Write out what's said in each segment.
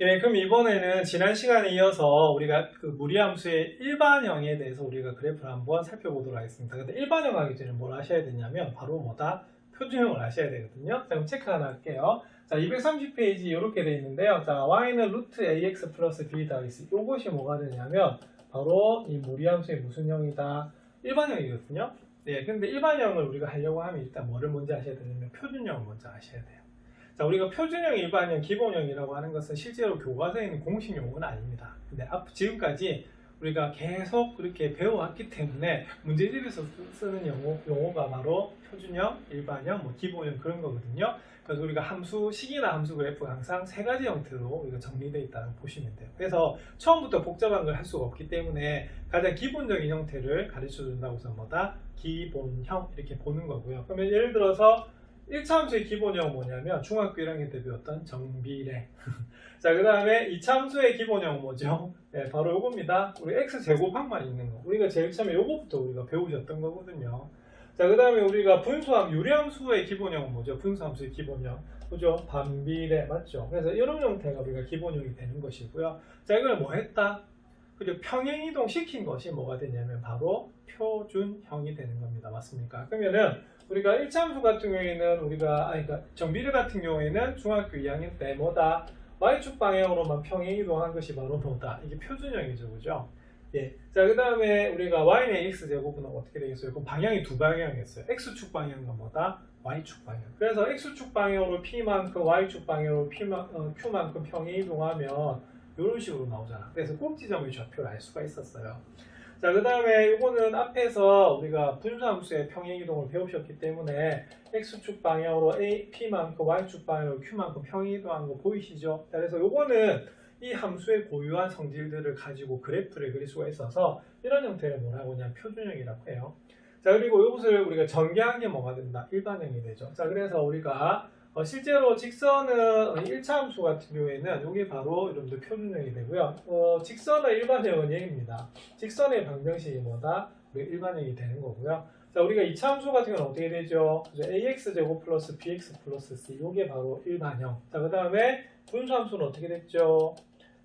예, 그럼 이번에는 지난 시간에 이어서 우리가 그 무리함수의 일반형에 대해서 우리가 그래프를 한번 살펴보도록 하겠습니다. 근데 일반형 하기 전에 뭘 아셔야 되냐면 바로 뭐다? 표준형을 아셔야 되거든요. 자, 그럼 체크 하나 할게요. 자, 230페이지 이렇게 돼 있는데요. 자, y는 루트 ax 플러스 b 더하기 이것이 뭐가 되냐면 바로 이 무리함수의 무슨 형이다? 일반형이거든요. 네, 근데 일반형을 우리가 하려고 하면 일단 뭐를 먼저 아셔야 되냐면 표준형을 먼저 아셔야 돼요. 자, 우리가 표준형, 일반형, 기본형이라고 하는 것은 실제로 교과서에 있는 공식 용어는 아닙니다. 근데 앞, 지금까지 우리가 계속 그렇게 배워왔기 때문에 문제집에서 쓰- 쓰는 용어, 용어가 바로 표준형, 일반형, 뭐 기본형 그런 거거든요. 그래서 우리가 함수, 식이나 함수 그래프가 항상 세 가지 형태로 우리가 정리되어 있다고 보시면 돼요. 그래서 처음부터 복잡한 걸 할 수가 없기 때문에 가장 기본적인 형태를 가르쳐 준다고 해서 뭐다? 기본형 이렇게 보는 거고요. 그러면 예를 들어서 1차 함수의 기본형은 뭐냐면 중학교 1학년 때 배웠던 정비례. 자, 그 다음에 2차 함수의 기본형은 뭐죠? 네, 바로 요겁니다. 우리 x 제곱항만 있는 거. 우리가 제일 처음에 요거부터 우리가 배우셨던 거거든요. 자, 그 다음에 우리가 분수함, 유리함수의 기본형은 뭐죠? 분수함수의 기본형. 그죠? 반비례, 맞죠? 그래서 이런 형태가 우리가 기본형이 되는 것이고요. 자, 이걸 뭐 했다? 그리고 평행이동 시킨 것이 뭐가 되냐면 바로 표준형이 되는 겁니다. 맞습니까? 그러면은 우리가 1참수 같은 경우에는 우리가 아니 그러니까 정비례 같은 경우에는 중학교 2학년 때 뭐다 y축 방향으로만 평행 이동한 것이 바로 뭐다 이게 표준형이죠, 그죠? 예. 자, 그 다음에 우리가 y는 x 제곱은 어떻게 되겠어요? 그럼 방향이 두 방향이었어요. x축 방향은 뭐다? y축 방향. 그래서 x축 방향으로 p만큼 y축 방향으로 p만, 어, q만큼 평행 이동하면 이런 식으로 나오잖아. 그래서 꼭지점의 좌표를 알 수가 있었어요. 자, 그 다음에 이거는 앞에서 우리가 분수함수의 평행이동을 배우셨기 때문에 x축 방향으로 a, p만큼 y축 방향으로 q만큼 평행이동한 거 보이시죠? 자, 그래서 이거는 이 함수의 고유한 성질들을 가지고 그래프를 그릴 수가 있어서 이런 형태를 뭐라고 하냐면 표준형이라고 해요. 자, 그리고 이것을 우리가 전개한 게 뭐가 된다? 일반형이 되죠. 자, 그래서 우리가 어, 실제로 직선은 1차 함수 같은 경우에는 이게 바로 여러분들 표준형이 되고요. 어, 직선의 일반형은 얘입니다. 직선의 방정식이 뭐다? 일반형이 되는 거고요. 자, 우리가 2차 함수 같은 경우는 어떻게 되죠? ax 제곱 플러스 bx 플러스 c 이게 바로 일반형. 자, 그 다음에 분수 함수는 어떻게 됐죠?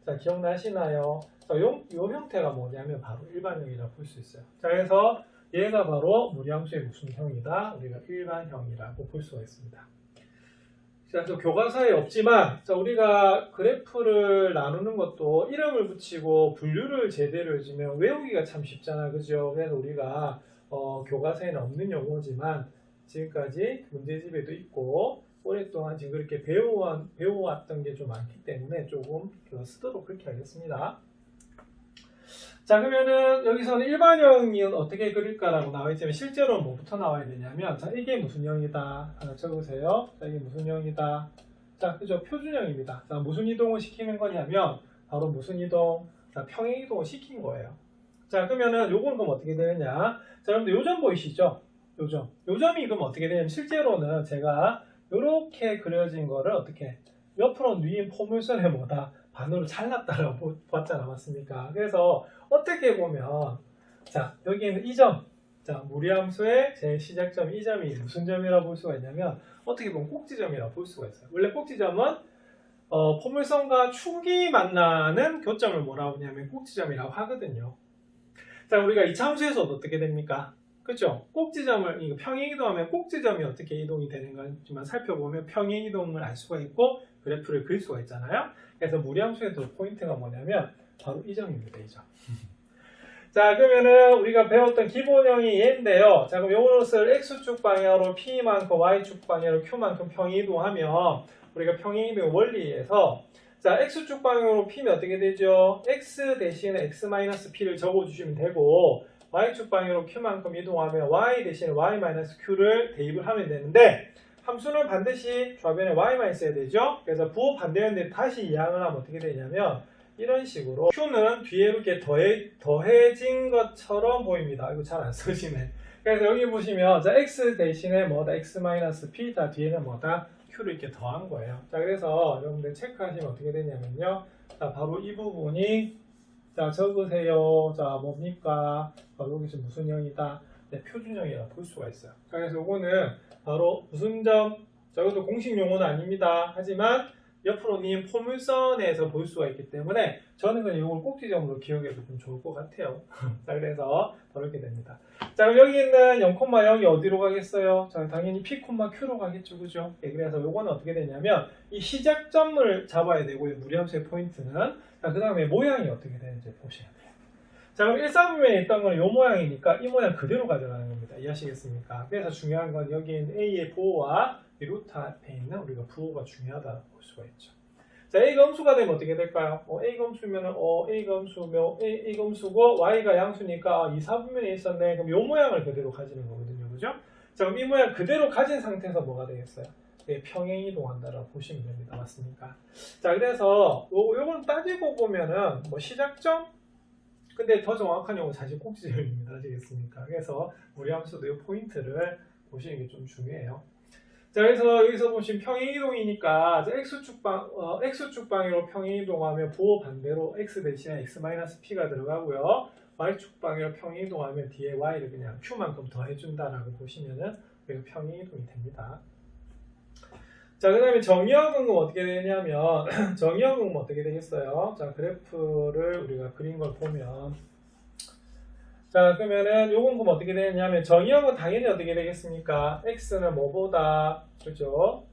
자, 기억나시나요? 자, 요, 요 형태가 뭐냐면 바로 일반형이라고 볼 수 있어요. 자, 그래서 얘가 바로 무리함수의 무슨 형이다? 우리가 일반형이라고 볼 수가 있습니다. 자, 그래서 교과서에 없지만 자, 우리가 그래프를 나누는 것도 이름을 붙이고 분류를 제대로 해주면 외우기가 참 쉽잖아, 그죠? 그래서 우리가 어, 교과서에는 없는 용어지만 지금까지 문제집에도 있고 오랫동안 지금 그렇게 배워왔, 배워왔던 게 좀 많기 때문에 조금 더 쓰도록 그렇게 하겠습니다. 자 그러면은 여기서는 일반형이 어떻게 그릴까라고 나와 있지만 실제로 뭐부터 나와야 되냐면 자 이게 무슨 형이다. 하나 적으세요. 자 이게 무슨 형이다. 자 그죠? 표준형입니다. 자 무슨 이동을 시키는 거냐면 바로 무슨 이동? 자 평행 이동을 시킨 거예요. 자 그러면은 요건 그럼 어떻게 되느냐? 자 여러분들 요점 보이시죠? 요점. 요점이 그럼 어떻게 되냐면 실제로는 제가 이렇게 그려진 거를 어떻게? 옆으로 누인 포물선에 뭐다 반으로 잘랐다라고 보- 봤잖아 맞습니까 그래서 어떻게 보면 자 여기에는 이 점, 자 무리함수의 제 시작점 이 점이 무슨 점이라고 볼 수가 있냐면 어떻게 보면 꼭지점이라고 볼 수가 있어요. 원래 꼭지점은 어, 포물선과 축이 만나는 교점을 뭐라고 하냐면 꼭지점이라고 하거든요. 자 우리가 이차 함수에서도 어떻게 됩니까? 그렇죠? 꼭지점을 이거 평행 이동하면 꼭지점이 어떻게 이동이 되는 건지만 살펴보면 평행 이동을 알 수가 있고 그래프를 그릴 수가 있잖아요. 그래서 무리함수에도 포인트가 뭐냐면 바로 이 점입니다. 이 점. 자 그러면은 우리가 배웠던 기본형이 얘인데요. 자 그럼 이것을 x축 방향으로 p만큼 y축 방향으로 q만큼 평이동하면 우리가 평이동 원리에서 자 x축 방향으로 p면 어떻게 되죠? x 대신에 x-p를 적어주시면 되고 y축 방향으로 q만큼 이동하면 y 대신에 y-q를 대입을 하면 되는데 함수는 반드시 좌변에 y만 있어야 되죠. 그래서 부호 반대였는데 다시 이항을 하면 어떻게 되냐면 이런 식으로 q는 뒤에 이렇게 더해, 더해진 것처럼 보입니다. 이거 잘 안 써지네. 그래서 여기 보시면 자 x 대신에 뭐다 x-p 자 뒤에는 뭐다 q를 이렇게 더한 거예요. 자 그래서 여러분들 체크하시면 어떻게 되냐면요. 자 바로 이 부분이 자 적으세요. 자 뭡니까? 어, 여기서 무슨 형이다? 네, 표준형이라고 볼 수가 있어요. 자, 그래서 이거는 바로 무슨 점? 자, 이것도 공식 용어는 아닙니다. 하지만 옆으로 닌 포물선에서 볼 수가 있기 때문에 저는 그냥 이걸 꼭지점으로 기억해도 좀 좋을 것 같아요. 자, 그래서 그렇게 됩니다. 자, 그럼 여기 있는 0,0이 어디로 가겠어요? 자, 당연히 P, Q로 가겠죠, 그죠? 예, 그래서 요거는 어떻게 되냐면 이 시작점을 잡아야 되고요. 무리함수의 포인트는. 자, 그 다음에 모양이 어떻게 되는지 보셔야 돼요. 자, 그럼 1사분면에 있던 거는 이 모양이니까 이 모양 그대로 가져가는 겁니다. 이해하시겠습니까? 그래서 중요한 건 여기 있는 A의 보호와 이 루트 앞에 있는 우리가 부호가 중요하다 볼 수가 있죠. 자, A 검수가 되면 어떻게 될까요? 어, A 검수면은 어, A 검수면 A, A 검수고 Y가 양수니까 아, 2, 4분면에 있었네. 그럼 이 모양을 그대로 가지는 거거든요. 그죠? 자, 그럼 이 모양 그대로 가진 상태에서 뭐가 되겠어요? 네, 평행 이동한다라고 보시면 됩니다. 맞습니까? 자, 그래서 요, 요건 따지고 보면은 뭐 시작점 근데 더 정확한 용어는 사실 꼭지점입니다. 아시겠습니까? 그래서 무리함수도 이 포인트를 보시는 게 좀 중요해요. 자, 그래서 여기서 보시면 평행이동이니까 x축 방, 어, x축 방향으로 평행이동하면 부호 반대로 x 대신에 x-p가 들어가고요. y축 방향으로 평행이동하면 뒤에 y를 그냥 q만큼 더해준다라고 보시면은 평행이동이 됩니다. 자, 그 다음에 정의역은 어떻게 되냐면, 정의역은 어떻게 되겠어요? 자, 그래프를 우리가 그린 걸 보면, 자, 그러면은 요건 그럼 어떻게 되냐면, 정의역은 당연히 어떻게 되겠습니까? x는 뭐보다, 그죠?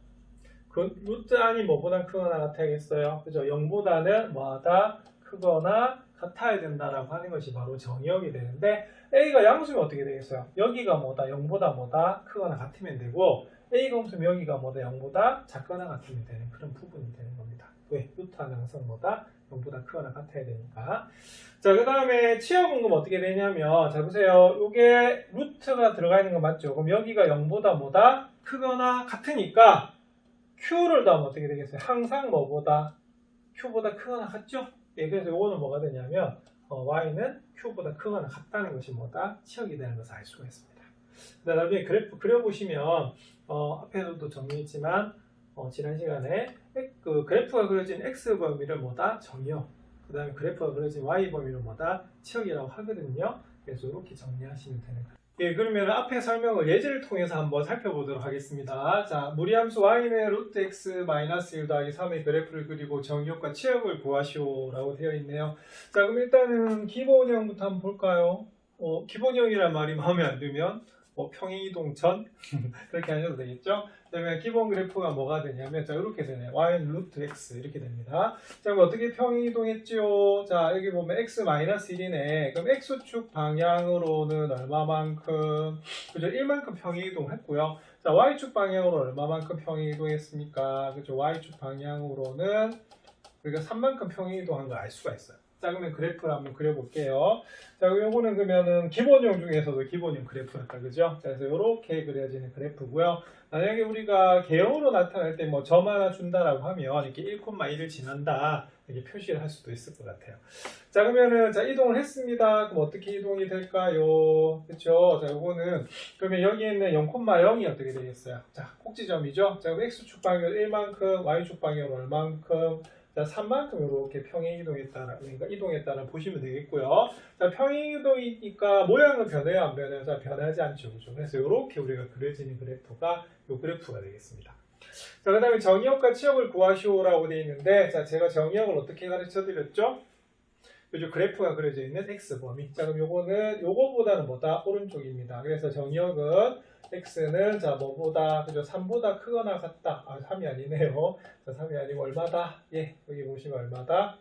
그 루트 안이 뭐보다 크거나 같아야겠어요? 그죠? 0보다는 뭐하다 크거나 같아야 된다라고 하는 것이 바로 정의역이 되는데, a가 양수면 어떻게 되겠어요? 여기가 뭐다, 0보다 뭐다 크거나 같으면 되고, A가 없으면 여기가 뭐다 0보다 작거나 같으면 되는 그런 부분이 되는 겁니다. 왜? 루트한 항상 뭐다 0보다 크거나 같아야 되니까. 자, 그 다음에 치어분금 어떻게 되냐면, 자, 보세요. 요게 루트가 들어가 있는 거 맞죠? 그럼 여기가 0보다 뭐다 크거나 같으니까 Q를 더하면 어떻게 되겠어요? 항상 뭐보다 Q보다 크거나 같죠? 예, 그래서 요거는 뭐가 되냐면, 어, Y는 Q보다 크거나 같다는 것이 뭐다? 치역이 되는 것을 알 수가 있습니다. 그 다음에 그래프 그려보시면 어, 앞에서도 정리했지만 어, 지난 시간에 액- 그 그래프가 그려진 x 범위를 뭐다 정의역 그 다음에 그래프가 그려진 y 범위를 뭐다 치역이라고 하거든요 그래서 이렇게 정리하시면 되는 거예요 예, 그러면 앞에 설명을 예제를 통해서 한번 살펴보도록 하겠습니다. 자, 무리함수 y는 루트 x 마이너스 1 더하기 3의 그래프를 그리고 정의역과 치역을 구하시오라고 되어 있네요. 자, 그럼 일단은 기본형부터 한번 볼까요? 어, 기본형이란 말이 마음에 안 들면 뭐 평행이동 전 그렇게 하셔도 되겠죠. 그다음에 기본 그래프가 뭐가 되냐면 자 이렇게 되네요. y는 루트 x 이렇게 됩니다. 자 그럼 어떻게 평행이동했죠? 자 여기 보면 x 마이너스 1이네. 그럼 x축 방향으로는 얼마만큼 그죠? 1만큼 평행이동했고요. 자 y축 방향으로 얼마만큼 평행이동했습니까? 그죠? y축 방향으로는 우리가 3만큼 평행이동한 걸 알 수가 있어요. 자 그러면 그래프를 한번 그려볼게요. 자, 요거는 그러면은 기본형 중에서도 기본형 그래프였다, 그죠? 자, 그래서 이렇게 그려지는 그래프고요. 만약에 우리가 개형으로 나타낼 때 뭐 점 하나 준다라고 하면 이렇게 1,1을 지난다 이렇게 표시를 할 수도 있을 것 같아요. 자, 그러면은 자 이동을 했습니다. 그럼 어떻게 이동이 될까요? 그렇죠? 자, 요거는 그러면 여기 있는 0,0이 어떻게 되겠어요? 자, 꼭지점이죠. 자, x축 방향 1만큼, y축 방향 얼만큼 자, 3만큼 이렇게 평행 이동했다라 그러니까 이동했다라 보시면 되겠고요. 자, 평행 이동이니까 모양은 변해요, 안 변해요? 자, 변하지 않죠, 그죠? 그래서 이렇게 우리가 그려지는 그래프가 이 그래프가 되겠습니다. 자, 그다음에 정의역과 치역을 구하시오라고 되어 있는데, 자, 제가 정의역을 어떻게 가르쳐 드렸죠? 그죠? 그래프가 그려져 있는 x 범위. 자, 그럼 요거는 요거보다는 뭐다? 오른쪽입니다. 그래서 정의역은 x는 자 뭐보다 그죠? 3보다 크거나 같다. 아, 3이 아니네요. 자, 3이 아니고 얼마다? 예, 여기 보시면 얼마다?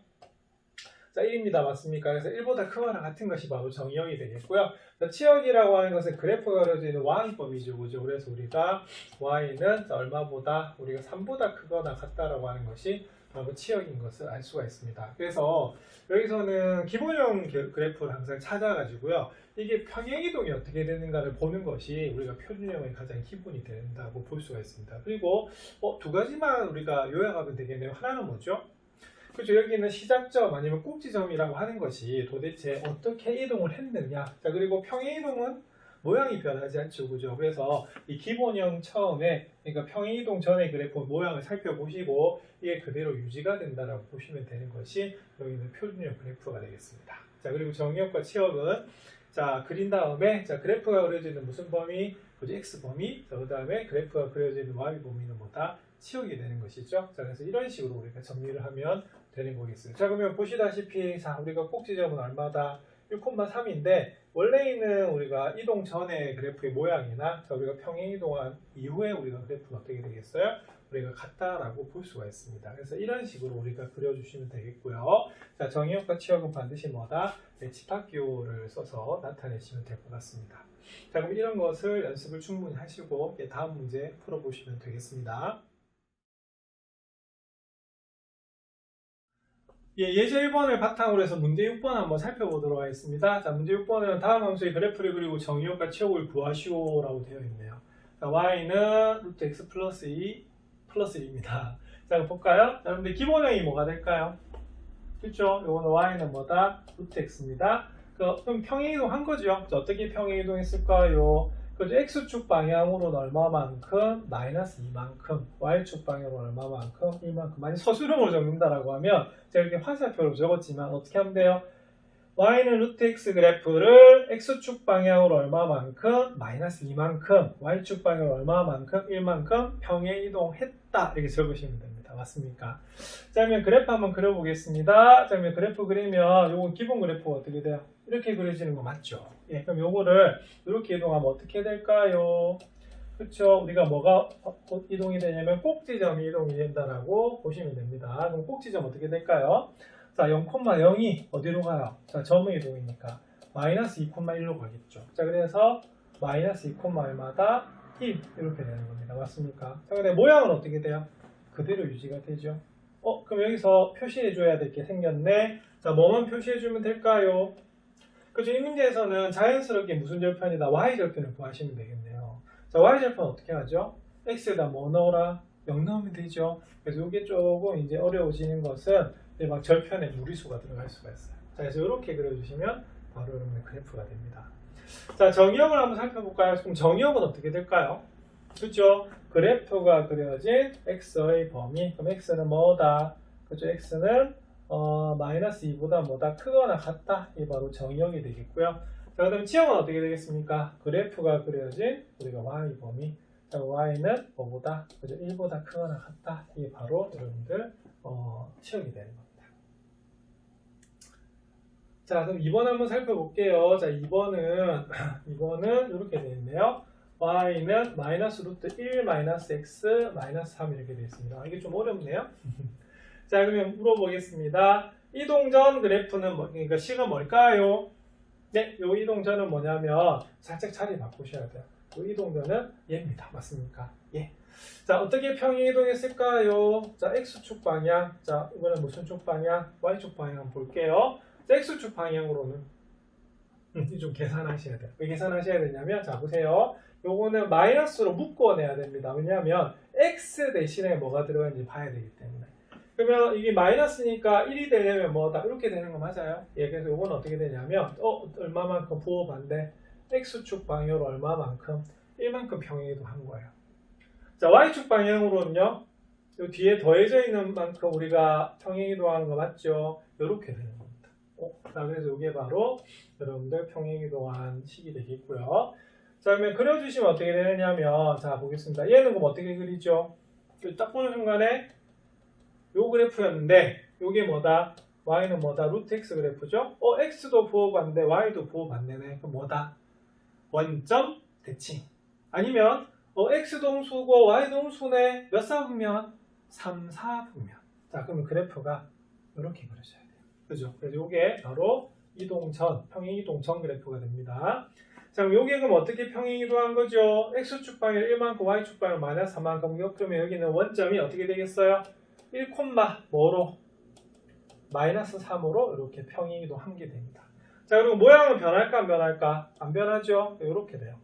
자, 1입니다. 맞습니까? 그래서 1보다 크거나 같은 것이 바로 정의역이 되겠고요. 자, 치역이라고 하는 것은 그래프가 그려져 있는 y범위죠. 그죠? 그래서 우리가 y는 자, 얼마보다 우리가 3보다 크거나 같다라고 하는 것이 바로 치역인 것을 알 수가 있습니다. 그래서 여기서는 기본형 그- 그래프를 항상 찾아가지고요. 이게 평행이동이 어떻게 되는가를 보는 것이 우리가 표준형의 가장 기본이 된다고 볼 수가 있습니다. 그리고 어, 두 가지만 우리가 요약하면 되겠네요. 하나는 뭐죠? 그렇죠. 여기는 시작점 아니면 꼭지점이라고 하는 것이 도대체 어떻게 이동을 했느냐. 자, 그리고 평행이동은 모양이 변하지 않죠. 그죠? 그래서 이 기본형 처음에, 그러니까 평행이동 전의 그래프 모양을 살펴보시고 이게 그대로 유지가 된다라고 보시면 되는 것이 여기는 표준형 그래프가 되겠습니다. 자, 그리고 정의역과 치역은 자 그린 다음에 자 그래프가 그려져 있는 무슨 범위? 그죠 x 범위. 자 그다음에 그래프가 그려져 있는 y 범위는 뭐다? 치우게 되는 것이죠. 자 그래서 이런 식으로 우리가 정리를 하면 되는 거겠어요. 자 그러면 보시다시피 자 우리가 꼭지점은 얼마다? 1,3인데 원래 있는 우리가 이동 전의 그래프의 모양이나 자 우리가 평행 이동한 이후에 우리가 그래프는 어떻게 되겠어요? 우리가 같다라고 볼 수가 있습니다. 그래서 이런 식으로 우리가 그려주시면 되겠고요. 자 정의역과 치역은 반드시 뭐다? 네, 집합기호를 써서 나타내시면 될 것 같습니다. 자 그럼 이런 것을 연습을 충분히 하시고 예, 다음 문제 풀어보시면 되겠습니다. 예, 예제 1번을 바탕으로 해서 문제 6번 한번 살펴보도록 하겠습니다. 자, 문제 6번은 다음 함수의 그래프를 그리고 정의역과 치역을 구하시오라고 되어 있네요. 자, y는 루트 x 플러스 2 플러스 2입니다. 자, 볼까요? 자, 여러분들 기본형이 뭐가 될까요? 그렇죠? 요거는 y는 뭐다? 루트 x입니다. 그, 그럼 평행이동 한 거죠? 자, 어떻게 평행이동 했을까요? 그죠? x축 방향으로는 얼마만큼? 마이너스 2만큼. y축 방향으로 얼마만큼? 1만큼. 만약 서술형으로 적는다라고 하면 제가 이렇게 화살표로 적었지만 어떻게 하면 돼요? y는 루트 x 그래프를 x축 방향으로 얼마만큼? 마이너스 2만큼. y축 방향으로 얼마만큼? 1만큼 평행 이동했다. 이렇게 적으시면 됩니다. 맞습니까? 자, 그러면 그래프 한번 그려보겠습니다. 자, 그러면 그래프 그리면 요건 기본 그래프가 어떻게 돼요? 이렇게 그려지는 거 맞죠? 예, 그럼 요거를 이렇게 이동하면 어떻게 될까요? 그렇죠. 우리가 뭐가 어- 이동이 되냐면 꼭지점이 이동이 된다라고 보시면 됩니다. 그럼 꼭지점 어떻게 될까요? 자, 0,0이 어디로 가요? 자, 점의 이동이니까 마이너스 2,1로 가겠죠. 자, 그래서 마이너스 2,1마다 1 이렇게 되는 겁니다. 맞습니까? 자, 근데 모양은 어떻게 돼요? 그대로 유지가 되죠. 어, 그럼 여기서 표시해 줘야 될 게 생겼네. 자, 뭐만 표시해 주면 될까요? 그죠? 이 문제에서는 자연스럽게 무슨 절편이다? y 절편을 구하시면 되겠네요. 자, y 절편 어떻게 하죠? x에다 뭐 넣어라? 0 넣으면 되죠. 그래서 이게 조금 이제 어려워지는 것은 이제 막 절편에 무리수가 들어갈 수가 있어요. 자, 그래서 이렇게 그려주시면 바로 여러분의 그래프가 됩니다. 자, 정의역을 한번 살펴볼까요? 그럼 정의역은 어떻게 될까요? 그죠? 그래프가 그려진 x의 범위. 그럼 x는 뭐다? 그죠? x는 어, 마이너스 2보다 뭐다 크거나 같다. 이게 바로 정의역이 되겠고요. 자, 그 다음에 치역은 어떻게 되겠습니까? 그래프가 그려진 우리가 y 범위. 자, y는 뭐보다? 그죠? 1보다 크거나 같다. 이게 바로 여러분들 어, 치역이 되는 겁니다. 자, 그럼 2번 한번 살펴볼게요. 자, 2번은 2번은 이렇게 되어 있네요. y는 마이너스 루트 1 마이너스 x 마이너스 3 이렇게 되어 있습니다. 이게 좀 어렵네요. 자, 그러면 물어보겠습니다. 이동전 그래프는 뭐, 그러니까 식은 뭘까요? 네, 요 이동전은 뭐냐면 살짝 자리 바꾸셔야 돼요. 요 이동전은 얘입니다. 맞습니까? 예. 자, 어떻게 평행 이동했을까요? 자, x축 방향. 자, 이번엔 무슨 축 방향? y축 방향 볼게요. 자, x축 방향으로는 음, 이좀 계산하셔야 돼요. 왜 계산하셔야 되냐면 자, 보세요. 요거는 마이너스로 묶어내야 됩니다. 왜냐하면 x 대신에 뭐가 들어가는지 봐야 되기 때문에. 그러면 이게 마이너스니까 1이 되려면 뭐다 이렇게 되는 거 맞아요? 예, 그래서 이건 어떻게 되냐면 어 얼마만큼 부호 반대 x축 방향으로 얼마만큼 1만큼 평행이동 한 거예요. 자 y축 방향으로는요. 요 뒤에 더해져 있는 만큼 우리가 평행이동하는 거 맞죠? 이렇게 되는 겁니다. 어, 자 그래서 이게 바로 여러분들 평행이동한 식이 되겠고요. 자 그러면 그려주시면 어떻게 되느냐면 자 보겠습니다. 얘는 그럼 어떻게 그리죠? 이딱 보는 순간에 요 그래프였는데 요게 뭐다? y는 뭐다? 루트 x 그래프죠? 어 x도 반대, y도 반대네. 그럼 뭐다? 원점 대칭. 아니면 어 x 동수고 y 동수네. 몇 사분면? 3, 4분면. 자 그러면 그래프가 이렇게 그려져야 돼요. 그죠? 그래서 요게 바로 이동전, 평행 이동전 그래프가 됩니다. 자 그럼 요게 그럼 어떻게 평행 이동한 거죠? x축 방향 1만큼, y축 방향 마이너스 3만큼. 그러면 여기는 원점이 어떻게 되겠어요? 1, 뭐로? 마이너스 3으로 이렇게 평행 이동 한 게 됩니다. 자, 그리고 모양은 변할까 안 변할까? 안 변하죠? 이렇게 돼요.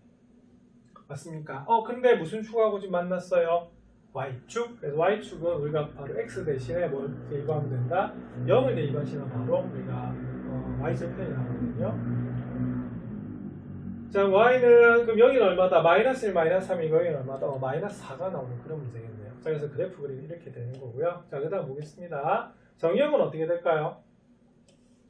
맞습니까? 어, 근데 무슨 축하고 지금 만났어요? y축. 그래서 y축은 우리가 바로 x 대신에 뭘 대입하면 된다? 0을 대입하시면 바로 우리가 어, y절편이 나오거든요. 자, y는 그럼 여기는 얼마다? 마이너스 1, 마이너스 3이고 여기는 얼마다? 어, 마이너스 4가 나오는 그런 문제겠네요. 자, 그래서 그래프 그림이 이렇게 되는 거고요. 자, 그 다음 보겠습니다. 정의역은 어떻게 될까요?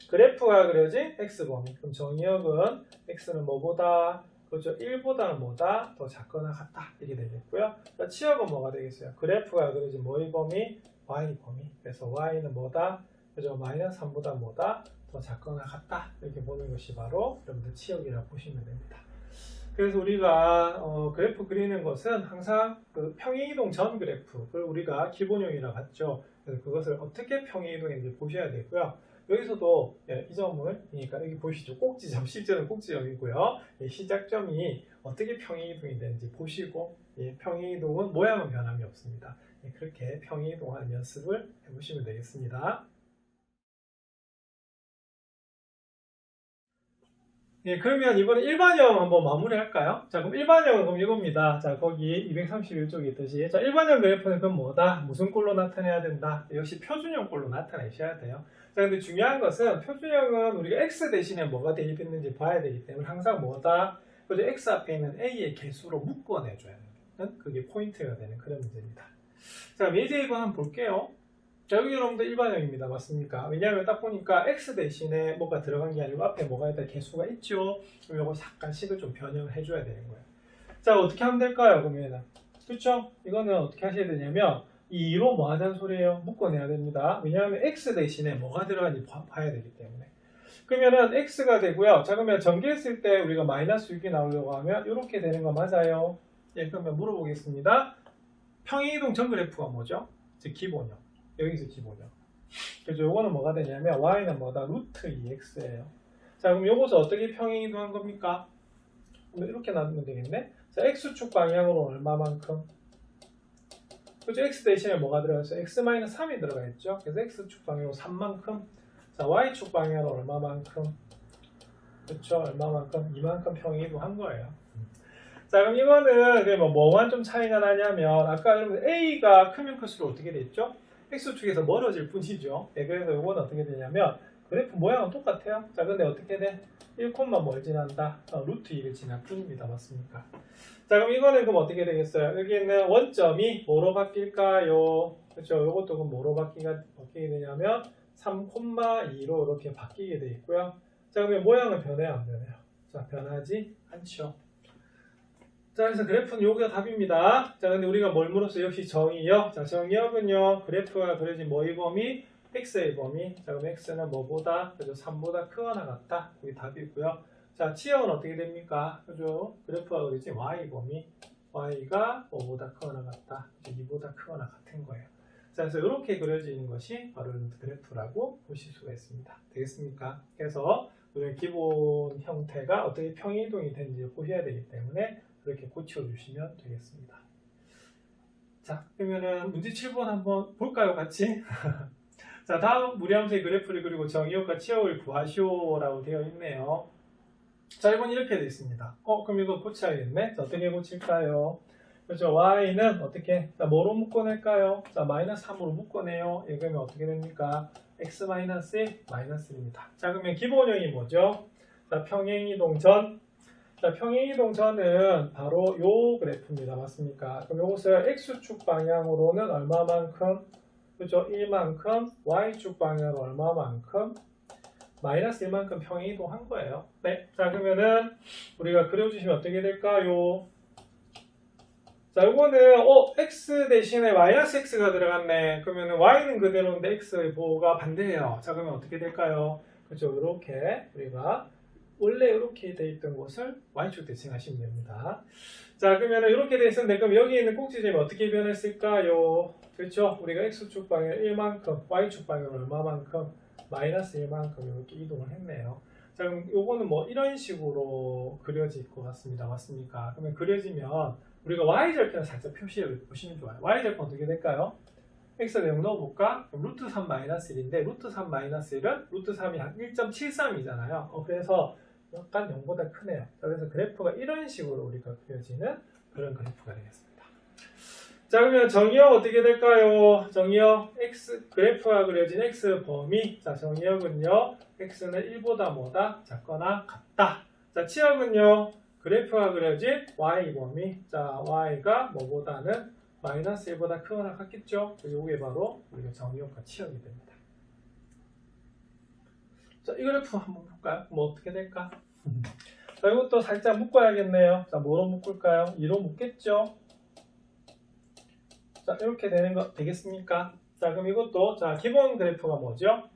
그래프가 그려진 x범위. 그럼 정의역은 x는 뭐보다 그렇죠. 1보다는 뭐다 더 작거나 같다 이렇게 되겠고요. 자, 치역은 뭐가 되겠어요? 그래프가 그려진 뭐의 범위? y 범위. 그래서 y는 뭐다? 그죠? 마이너스 3보다 뭐다? 더 작거나 같다 이렇게 보는 것이 바로 여러분들 치역이라고 보시면 됩니다. 그래서 우리가 어, 그래프 그리는 것은 항상 그 평행이동 전 그래프를 우리가 기본형이라고 봤죠. 그래서 그것을 어떻게 평행이동인지 보셔야 되고요. 여기서도 예, 이 점을 그러니까 여기 보시죠. 꼭지 점 실제는 꼭지점이고요. 예, 시작점이 어떻게 평행이동이 되는지 보시고 예, 평행이동은 모양은 변함이 없습니다. 예, 그렇게 평행이동하는 연습을 해보시면 되겠습니다. 예, 그러면 이번에 일반형 한번 마무리할까요? 자, 그럼 일반형은 그럼 이겁니다. 자, 거기 231쪽에 있듯이. 자, 일반형 그럼 뭐다? 무슨 꼴로 나타내야 된다? 역시 표준형 꼴로 나타내셔야 돼요. 자, 근데 중요한 것은 표준형은 우리가 x 대신에 뭐가 대입했는지 봐야 되기 때문에 항상 뭐다? 그죠? x 앞에 있는 a의 개수로 묶어내줘야 되는 그게 포인트가 되는 그런 문제입니다. 자, 예제 2번 한번 볼게요. 자, 여기 여러분들 일반형입니다. 맞습니까? 왜냐하면 딱 보니까 x 대신에 뭐가 들어간 게 아니고 앞에 뭐가 있다 개수가 있죠. 그럼 이거 약간씩을 좀 변형을 해줘야 되는 거예요. 자, 어떻게 하면 될까요? 그러면 그렇죠? 이거는 어떻게 하셔야 되냐면 이 2로 뭐 하자는 소리예요? 묶어내야 됩니다. 왜냐하면 x 대신에 뭐가 들어가는지 봐- 봐야 되기 때문에. 그러면은 x가 되고요. 자, 그러면 전개했을 때 우리가 마이너스 6이 나오려고 하면 이렇게 되는 거 맞아요? 예, 그러면 물어보겠습니다. 평행이동 전 그래프가 뭐죠? 즉 기본형. 여기서 기본형. 그죠? 요거는 뭐가 되냐면 y는 뭐다? 루트 2x예요. 자, 그럼 요것을 어떻게 평행이동한 겁니까? 이렇게 나누면 되겠네. 자, x축 방향으로 얼마만큼? 그죠? x 대신에 뭐가 들어갔어요? x-3이 들어가 있죠. 그래서 x축 방향으로 3만큼. 자, y축 방향으로 얼마만큼? 그렇죠? 얼마만큼? 이만큼 평행이동한 거예요. 자, 그럼 이거는 뭐 뭐만 좀 차이가 나냐면 아까 여러분 a가 크면 클수록 어떻게 됐죠? X축에서 멀어질 뿐이죠. 네, 그래서 이거는 어떻게 되냐면 그래프 모양은 똑같아요. 자, 근데 어떻게 돼? 1콤만 뭘 지난다? 어, 루트 2를 지날 뿐입니다. 맞습니까? 자, 그럼 이거는 그럼 어떻게 되겠어요? 여기 있는 원점이 뭐로 바뀔까요? 그렇죠. 이것도 그럼 뭐로 바뀌가, 바뀌게 되냐면 3,2로 이렇게 바뀌게 돼 있고요. 자, 그러면 모양은 변해요, 안 변해요? 자, 변하지 않죠. 자, 그래서 그래프는 여기가 답입니다. 자, 근데 우리가 뭘 물었어요? 역시 정의역. 자, 정의역은요, 그래프가 그려진 뭐의 범위? x의 범위. 자, 그럼 x는 뭐보다? 그죠? 3보다 크거나 같다. 그게 답이고요. 자, 치역은 어떻게 됩니까? 그죠? 그래프가 그려진 y 범위. y가 뭐보다 크거나 같다. 그죠? 2보다 크거나 같은 거예요. 자, 그래서 이렇게 그려지는 것이 바로 그래프라고 보실 수가 있습니다. 되겠습니까? 그래서 우리가 기본 형태가 어떻게 평이동이 되는지 보셔야 되기 때문에 그렇게 고쳐주시면 되겠습니다. 자, 그러면은 문제 7번 한번 볼까요, 같이? 자, 다음 무리함수의 그래프를 그리고 정의역과 치역을 구하시오라고 되어 있네요. 자, 이건 이렇게 되어 있습니다. 어, 그럼 이거 고쳐야겠네. 자, 어떻게 고칠까요? 그렇죠. y는 어떻게? 자, 뭐로 묶어낼까요? 자, 마이너스 3으로 묶어내요. 예, 그러면 어떻게 됩니까? x 마이너스 1, 마이너스 1입니다. 자, 그러면 기본형이 뭐죠? 자, 평행이동 전. 자, 평행이동 전은 바로 요 그래프입니다. 맞습니까? 그럼 요것을 x축 방향으로는 얼마만큼? 그죠? 1만큼, y축 방향으로 얼마만큼? 마이너스 1만큼 평행이동한 거예요. 네. 자, 그러면은 우리가 그려주시면 어떻게 될까요? 자, 이거는 어 x 대신에 마이너스 x가 들어갔네. 그러면은 y는 그대로인데 x의 보호가 반대예요. 자, 그러면 어떻게 될까요? 그죠? 이렇게 우리가 원래 이렇게 돼 있던 것을 y축 대칭하시면 됩니다. 자, 그러면은 이렇게 돼 있었는데 그럼 여기 있는 꼭지점이 어떻게 변했을까요? 그렇죠? 우리가 x축 방향 1만큼, y축 방향 얼마만큼? 마이너스 1만큼 이렇게 이동을 했네요. 자, 그럼 요거는 뭐 이런 식으로 그려질 것 같습니다. 맞습니까? 그러면 그려지면 우리가 y절편을 살짝 표시해 보시면 좋아요. y절편 어떻게 될까요? x 내용 넣어볼까? 루트 3 마이너스 1인데 루트 3 마이너스 1은 루트 3이 한 1.73이잖아요. 어, 그래서 약간 0보다 크네요. 자, 그래서 그래프가 이런 식으로 우리가 그려지는 그런 그래프가 되겠습니다. 자 그러면 정의역 어떻게 될까요? 정의역 x 그래프가 그려진 x 범위 자 정의역은요 x는 1보다 뭐다 작거나 같다. 자 치역은요 그래프가 그려진 y 범위 자 y가 뭐보다는 마이너스 1보다 크거나 같겠죠? 이게 바로 우리가 정의역과 치역이 됩니다. 자, 이 그래프 한번 볼까요? 뭐 어떻게 될까? 자, 이것도 살짝 묶어야겠네요. 자, 뭐로 묶을까요? 2로 묶겠죠? 자, 이렇게 되는 거 되겠습니까? 자, 그럼 이것도, 자, 기본 그래프가 뭐죠?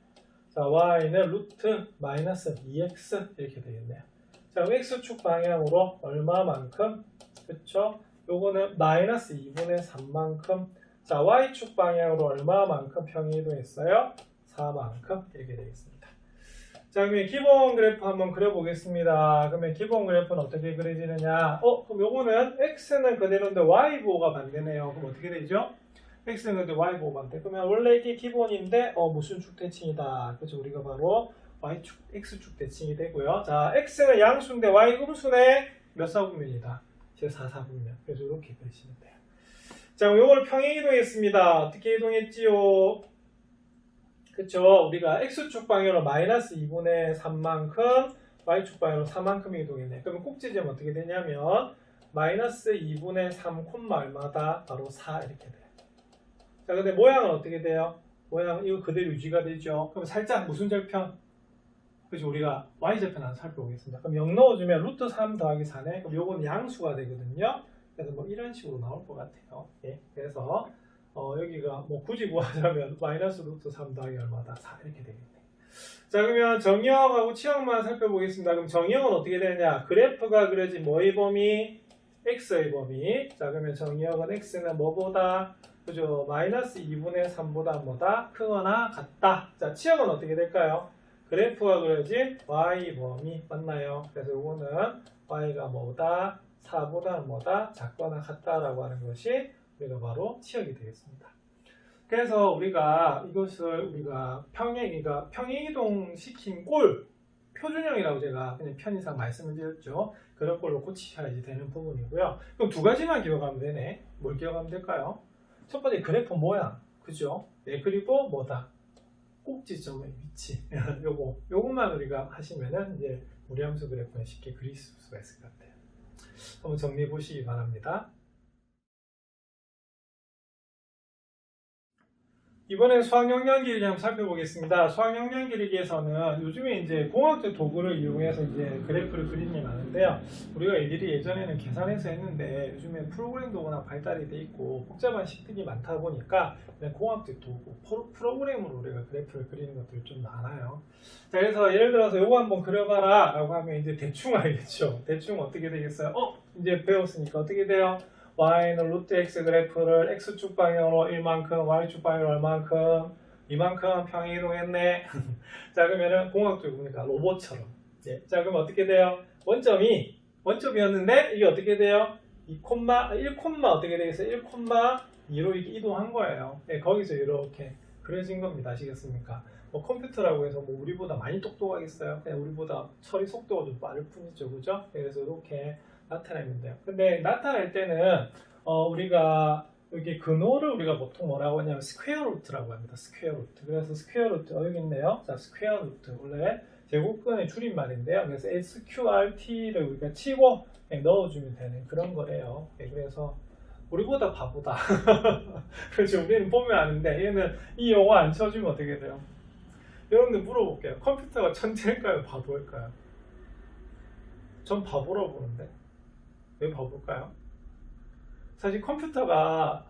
자, y는 루트 마이너스 2x 이렇게 되겠네요. 자, x축 방향으로 얼마만큼? 그쵸? 요거는 마이너스 2분의 3만큼. 자, y축 방향으로 얼마만큼 평이동했어요? 4만큼 이렇게 되겠습니다. 자, 그러면 기본 그래프 한번 그려보겠습니다. 그러면 기본 그래프는 어떻게 그려지느냐? 어, 그럼 요거는 x는 그대로인데 y 보호가 반대네요. 그럼 어떻게 되죠? x는 근데 y 보호가 반대. 그러면 원래 이게 기본인데 어 무슨 축 대칭이다. 그래서 우리가 바로 y축, x축 대칭이 되고요. 자, x는 양수인데 y 음수네 몇 사분면이다. 제 4사분면. 그래서 이렇게 그리시면 돼요. 자, 요걸 평행 이동했습니다. 어떻게 이동했지요? 그쵸? 우리가 x축 방향으로 마이너스 2분의 3만큼, y축 방향으로 4만큼 이동했네. 그러면 꼭지점 어떻게 되냐면, 마이너스 2분의 3 콤마 얼마다? 바로 4 이렇게 돼요. 자, 근데 모양은 어떻게 돼요? 모양 이거 그대로 유지가 되죠. 그럼 살짝 무슨 절편? 그죠? 우리가 y절편 한번 살펴보겠습니다. 그럼 0 넣어주면 루트 3 더하기 4네. 그럼 요건 양수가 되거든요. 그래서 뭐 이런 식으로 나올 것 같아요. 예. 그래서 어, 여기가 뭐 굳이 구하자면 마이너스 루트 3 더하기 얼마다? 4 이렇게 되겠네. 자 그러면 정의형하고 치형만 살펴보겠습니다. 그럼 정의형은 어떻게 되냐? 그래프가 그려진 뭐의 범위? x의 범위. 자 그러면 정의형은 x는 뭐보다? 그죠? 마이너스 2분의 3보다 뭐다? 크거나 같다. 자 치형은 어떻게 될까요? 그래프가 그려진 y 범위 맞나요? 그래서 이거는 y가 뭐다? 4보다 뭐다? 작거나 같다라고 하는 것이 우리가 바로 치역이 되겠습니다. 그래서 우리가 이것을 우리가 평행이가 평행이동 시킨 꼴 표준형이라고 제가 그냥 편의상 말씀을 드렸죠. 그런 꼴로 고치셔야지 되는 부분이고요. 그럼 두 가지만 기억하면 되네. 뭘 기억하면 될까요? 첫 번째 그래프 모양, 그죠? 네, 그리고 뭐다? 꼭지점의 위치. 요거 요것만 우리가 하시면은 이제 무리함수 그래프는 쉽게 그릴 수가 있을 것 같아요. 한번 정리해 보시기 바랍니다. 이번엔 수학영양 기르기 한번 살펴보겠습니다. 수학영양 기르기에서는 요즘에 이제 공학적 도구를 이용해서 이제 그래프를 그리는 게 많은데요. 우리가 일일이 예전에는 계산해서 했는데 요즘에 프로그램 도구나 발달이 돼 있고 복잡한 식들이 많다 보니까 공학적 도구, 프로- 프로그램으로 우리가 그래프를 그리는 것들이 좀 많아요. 자, 그래서 예를 들어서 요거 한번 그려봐라 라고 하면 이제 대충 알겠죠. 대충 어떻게 되겠어요? 어? 이제 배웠으니까 어떻게 돼요? Y는 루트 x 그래프를 x축 방향으로 1만큼, y축 방향으로 얼만큼, 이만큼 평행 이동했네. 자, 그러면은 공학적 보니까 로봇처럼. 예. 자, 그럼 어떻게 돼요? 원점이, 원점이었는데, 이게 어떻게 돼요? 2 콤마, 1 콤마 어떻게 되겠어요? 1 콤마 2로 이렇게 이동한 거예요. 예, 거기서 이렇게 그려진 겁니다. 아시겠습니까? 뭐 컴퓨터라고 해서 뭐 우리보다 많이 똑똑하겠어요? 그냥 우리보다 처리 속도가 좀 빠를 뿐이죠. 그죠? 예, 그래서 이렇게 돼요. 근데 나타낼 때는 어, 우리가 여기 근호를 우리가 보통 뭐라고 하냐면 스퀘어 루트라고 합니다. 스퀘어 루트. 그래서 스퀘어 루트 어, 여기 있네요. 자, 스퀘어 루트 원래 제곱근의 줄임말인데요. 그래서 SQRT를 우리가 치고 예, 넣어주면 되는 그런 거래요. 예, 그래서 우리보다 바보다. 그렇죠. 우리는 보면 아는데 얘는 이 용어 안 쳐주면 어떻게 돼요? 여러분들 물어볼게요. 컴퓨터가 천재일까요? 바보일까요? 전 바보라고 보는데. 왜 바볼까요? 사실 컴퓨터가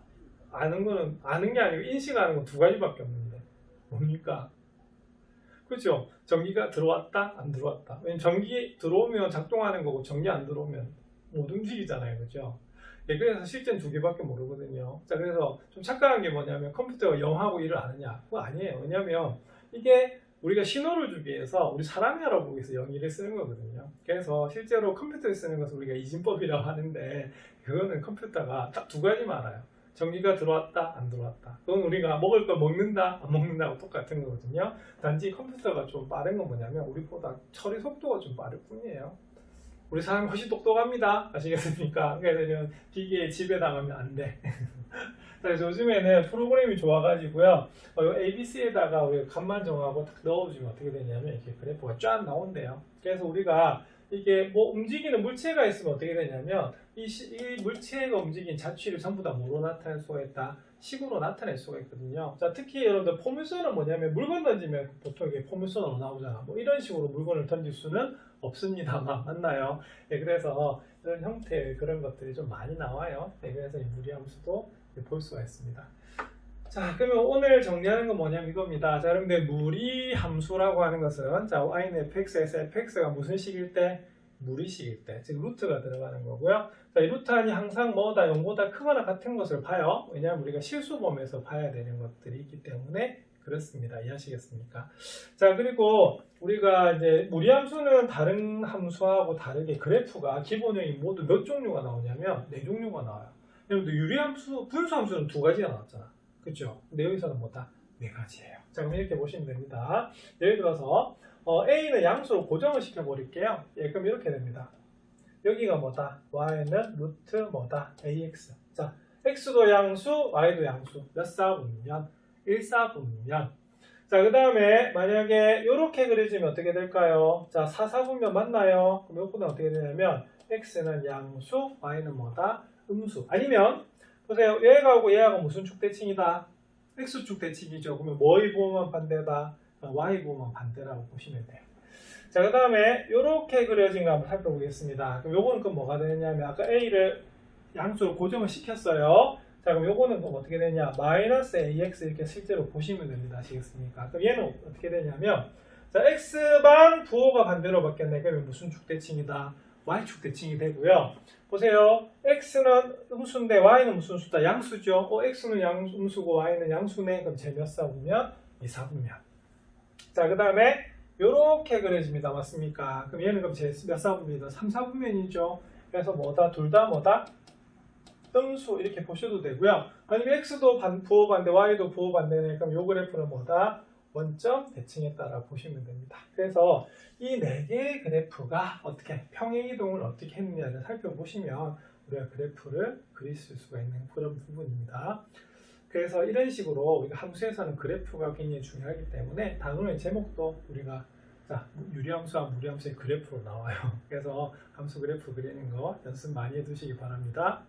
아는 거는 아는 게 아니고 인식하는 건 두 가지밖에 없는데 뭡니까? 그렇죠? 전기가 들어왔다 안 들어왔다. 왜냐면 전기 들어오면 작동하는 거고 전기 안 들어오면 못 움직이잖아요, 그렇죠? 예, 그래서 실제는 두 개밖에 모르거든요. 자, 그래서 좀 착각한 게 뭐냐면 컴퓨터가 0하고 1을 아느냐? 그거 아니에요. 왜냐면 이게 우리가 신호를 주기 위해서 우리 사람이 알아보기 위해서 0, 1을 쓰는 거거든요. 그래서 실제로 컴퓨터에 쓰는 것을 우리가 이진법이라고 하는데 그거는 컴퓨터가 딱 두 가지만 알아요. 전기가 들어왔다, 안 들어왔다. 그건 우리가 먹을 걸 먹는다, 안 먹는다고 똑같은 거거든요. 단지 컴퓨터가 좀 빠른 건 뭐냐면 우리보다 처리 속도가 좀 빠를 뿐이에요. 우리 사람이 훨씬 똑똑합니다. 아시겠습니까? 그래서 기계에 지배당하면 안 돼. 그래서 요즘에는 프로그램이 좋아가지고요. 어, 요 ABC에다가 우리가 값만 정하고 딱 넣어주면 어떻게 되냐면 이렇게 그래프가 쫙 나온대요. 그래서 우리가 이게 뭐 움직이는 물체가 있으면 어떻게 되냐면 이 이, 시- 이 물체가 움직인 자취를 전부 다 뭐로 나타낼 수가 있다? 식으로 나타낼 수가 있거든요. 자, 특히 여러분들 포물선은 뭐냐면 물건 던지면 보통 이게 포물선으로 나오잖아. 뭐 이런 식으로 물건을 던질 수는 없습니다만 맞나요? 네, 그래서 이런 형태의 그런 것들이 좀 많이 나와요. 네, 그래서 이 무리함수도 볼 수가 있습니다. 자, 그러면 오늘 정리하는 건 뭐냐면 이겁니다. 자, 여러분들 무리 함수라고 하는 것은 자, y는 fx에서 fx가 무슨 식일 때? 무리식일 때, 즉 루트가 들어가는 거고요. 자, 이 루트 안이 항상 뭐다 0보다 크거나 같은 것을 봐요. 왜냐하면 우리가 실수범에서 봐야 되는 것들이 있기 때문에 그렇습니다. 이해하시겠습니까? 자, 그리고 우리가 이제 무리함수는 다른 함수하고 다르게 그래프가 기본형이 모두 몇 종류가 나오냐면 네 종류가 나와요. 여러분들 유리함수, 분수함수는 두 가지가 나왔잖아. 그죠? 근데 여기서는 뭐다? 네 가지예요. 자, 그럼 이렇게 보시면 됩니다. 예를 들어서 어, A는 양수로 고정을 시켜버릴게요. 예, 그럼 이렇게 됩니다. 여기가 뭐다? Y는 루트 뭐다? AX. 자, X도 양수, Y도 양수. 몇 사분면? 1사분면. 자, 그 다음에 만약에 이렇게 그려지면 어떻게 될까요? 자, 4사분면 맞나요? 그럼 이거는 어떻게 되냐면 X는 양수, Y는 뭐다? 음수. 아니면 보세요. 얘하고 얘하고 무슨 축 대칭이다? X축 대칭이죠. 그러면 뭐의 부호만 반대다? Y 부호만 반대라고 보시면 돼요. 자, 그 다음에 이렇게 그려진 거 한번 살펴보겠습니다. 그럼 요거는 그럼 뭐가 되냐면 아까 A를 양수로 고정을 시켰어요. 자, 그럼 요거는 그럼 어떻게 되냐? 마이너스 AX 이렇게 실제로 보시면 됩니다. 아시겠습니까? 그럼 얘는 어떻게 되냐면 자, X반 부호가 반대로 바뀌었네. 그러면 무슨 축대칭이다? Y축 대칭이 되고요. 보세요. X는 음수인데 Y는 무슨 수다? 양수죠. 어, X는 양수고 Y는 양수네. 그럼 제몇 사분면? 2사분면. 자, 그 다음에 요렇게 그려집니다. 맞습니까? 그럼 얘는 그럼 제몇 사분면이다? 3사분면이죠. 그래서 뭐다? 둘 다 뭐다? 음수 이렇게 보셔도 되고요. 아니면 X도 반, 부호 반대, Y도 부호 반대네. 그럼 요 그래프는 뭐다? 원점 대칭에 따라 보시면 됩니다. 그래서 이 네 개의 그래프가 어떻게 평행 이동을 어떻게 했느냐를 살펴보시면 우리가 그래프를 그릴 수가 있는 그런 부분입니다. 그래서 이런 식으로 우리가 함수에서는 그래프가 굉장히 중요하기 때문에 단원의 제목도 우리가 자, 유리함수와 무리함수의 그래프로 나와요. 그래서 함수 그래프 그리는 거 연습 많이 해두시기 바랍니다.